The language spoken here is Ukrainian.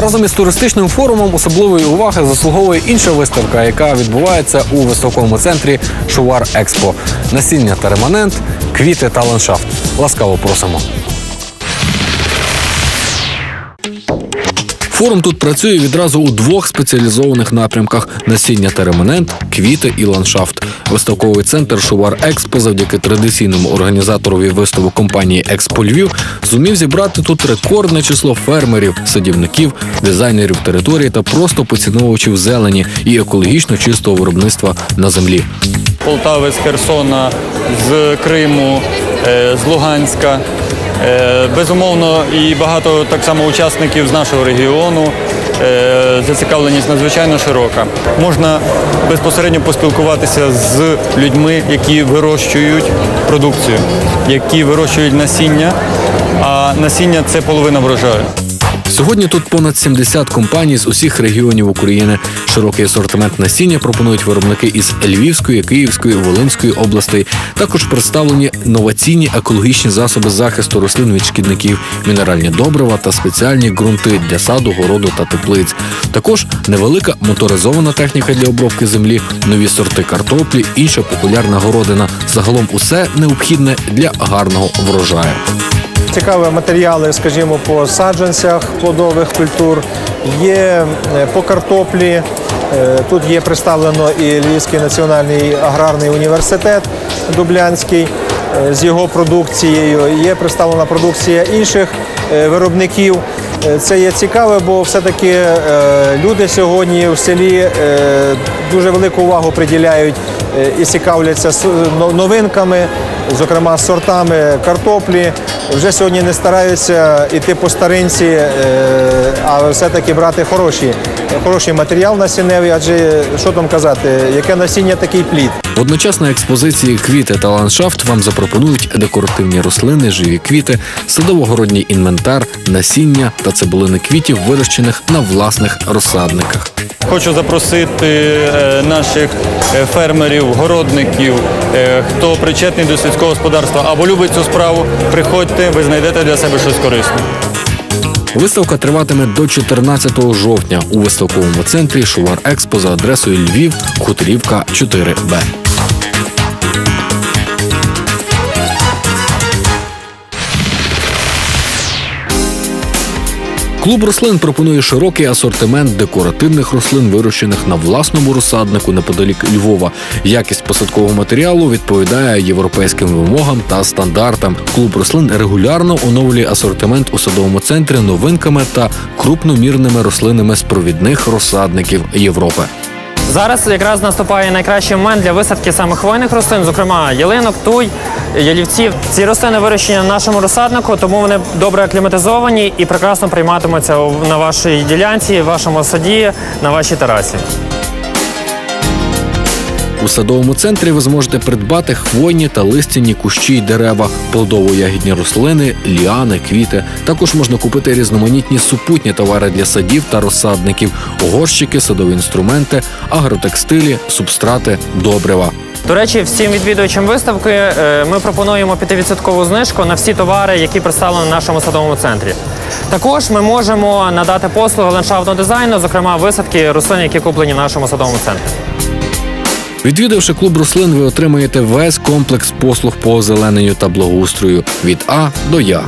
Разом із туристичним форумом особливої уваги заслуговує інша виставка, яка відбувається у високому центрі Шувар Експо. Насіння та реманент, квіти та ландшафт. Ласкаво просимо. Форум тут працює відразу у двох спеціалізованих напрямках: насіння та реманент, квіти і ландшафт. Виставковий центр Шувар Експо завдяки традиційному організаторові виставок компанії Експо Львів зумів зібрати тут рекордне число фермерів, садівників, дизайнерів території та просто поціновувачів зелені і екологічно чистого виробництва на землі. Полтави, з Херсона, з Криму, е, з Луганська. Е, Безумовно, і багато так само учасників з нашого регіону. Е, Зацікавленість надзвичайно широка. Можна безпосередньо поспілкуватися з людьми, які вирощують продукцію, які вирощують насіння, а насіння це половина врожаю. Сьогодні тут понад 70 компаній з усіх регіонів України. Широкий асортимент насіння пропонують виробники із Львівської, Київської, Волинської областей. Також представлені новаційні екологічні засоби захисту рослин від шкідників, мінеральні добрива та спеціальні ґрунти для саду, городу та теплиць. Також невелика моторизована техніка для обробки землі, нові сорти картоплі, інша популярна городина. Загалом усе необхідне для гарного врожаю. Цікаві матеріали, скажімо, по саджанцях плодових культур, є е, по картоплі. Е, Тут є представлено і Львівський національний аграрний університет Дублянський е, з його продукцією. Є представлена продукція інших виробників. Це є цікаве, бо все-таки люди сьогодні в селі дуже велику увагу приділяють і цікавляться новинками, зокрема сортами картоплі. Вже сьогодні не стараються йти по старинці, е, а все-таки брати хороші, хороший матеріал насінневий, адже що там казати, яке насіння, такий плід. Водночас на експозиції квіти та ландшафт вам запропонують декоративні рослини, живі квіти, садово-городній інвентар, насіння та цибулини квітів, вирощених на власних розсадниках. Хочу запросити е, наших е, фермерів, городників, е, хто причетний до сільського господарства або любить цю справу. Приходьте, ви знайдете для себе щось корисне. Виставка триватиме до 14 жовтня у виставковому центрі Шувар Експо за адресою Львів, Хуторівка 4Б. Клуб рослин пропонує широкий асортимент декоративних рослин, вирощених на власному розсаднику неподалік Львова. Якість посадкового матеріалу відповідає європейським вимогам та стандартам. Клуб рослин регулярно оновлює асортимент у садовому центрі новинками та крупномірними рослинами з провідних розсадників Європи. Зараз якраз наступає найкращий момент для висадки саме хвойних рослин, зокрема ялинок, туй, ялівців. Ці рослини вирощені на нашому розсаднику, тому вони добре акліматизовані і прекрасно прийматимуться на вашій ділянці, вашому саді, на вашій терасі. У садовому центрі ви зможете придбати хвойні та листяні кущі й дерева, плодово-ягідні рослини, ліани, квіти. Також можна купити різноманітні супутні товари для садів та розсадників, горщики, садові інструменти, агротекстилі, субстрати, добрива. До речі, всім відвідувачам виставки е, ми пропонуємо 5% знижку на всі товари, які представлені в нашому садовому центрі. Також ми можемо надати послуги ландшафтного дизайну, зокрема висадки рослин, які куплені в нашому садовому центрі. Відвідавши клуб рослин, ви отримаєте весь комплекс послуг по озелененню та благоустрою від А до Я.